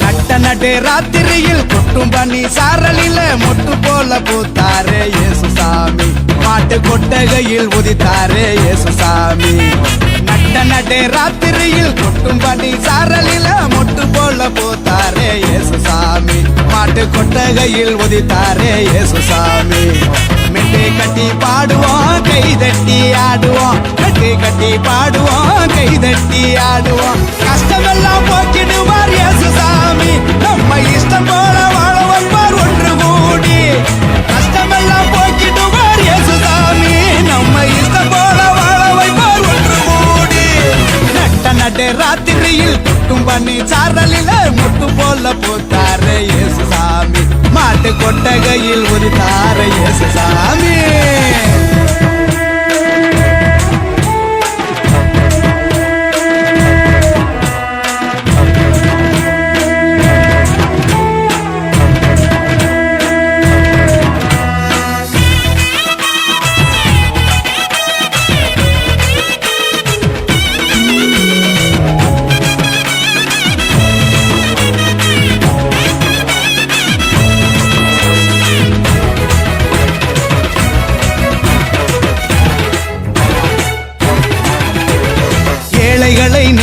நட்ட நடு ராத்திரியில் கொட்டும் பண்ணி சாரலில மொட்டு போல பூத்தாரே இயேசுசாமி. மாட்டு கொட்டகையில் உதித்தாரே இயேசுசாமி. நட்ட நடு ராத்திரியில் கொட்டும் பண்ணி சாரலில மொட்டு போல பூத்தாரே இயேசுசாமி. மாட்டு கொட்டகையில் உதித்தாரே இயேசுசாமி. மெட்டை கட்டி பாடுவோம் கை தட்டி ஆடுவோம். கட்டி கட்டி பாடுவோம் கை தட்டி ஆடுவோம். கஷ்டமெல்லாம் போக்கிடுவார் நட்ட ராத்திரியில் குட்டும் பண்ணி சாரலில முட்டு போல போத்தாரு இயேசு சாமி மாட்டு கொட்டகையில் ஒரு தார இயேசு சாமி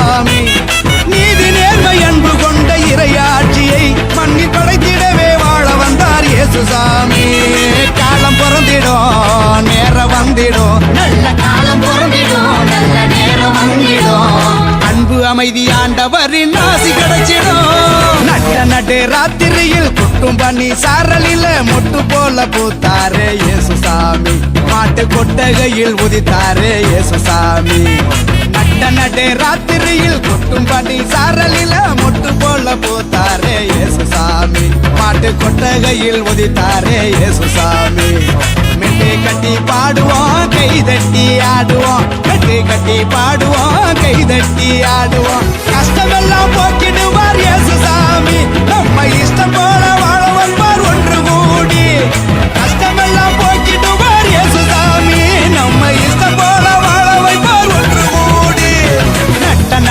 சாமி நீதி நேர்மை அன்பு கொண்ட இறையாட்சியை மண்ணில் படைத்திடவே வாழ வந்தார் இயேசு சாமி. காலம் பிறந்திடும் நேரம் வந்திடும். நல்ல காலம் பொருந்திடும் நல்ல நேரம் வந்திடும். அன்பு அமைதி ஆண்டவரின் ஆசி கிடைச்சிடும். நட்ட நடு ராத்திரியில் குட்டும் பண்ணி சாரலில மொட்டு போல பூத்தாரே இயேசு சாமி. மாட்டு கொட்டகையில் உதித்தாரே இயேசு சாமி. நட்ட நடு சாரலில மொட்டு போல பூத்தாரே சாமி மாட்டு கொட்டகையில் உதித்தாரே இயேசு சாமி மெட்டை கட்டி பாடுவோம் கை தட்டி ஆடுவோம். கட்டி கட்டி பாடுவோம் கை தட்டி ஆடுவோம். கஷ்டமே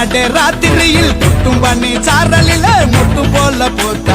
நட ராத்திரியில் குட்டும் பண்ணி சாரலில முட்டு போல போத்து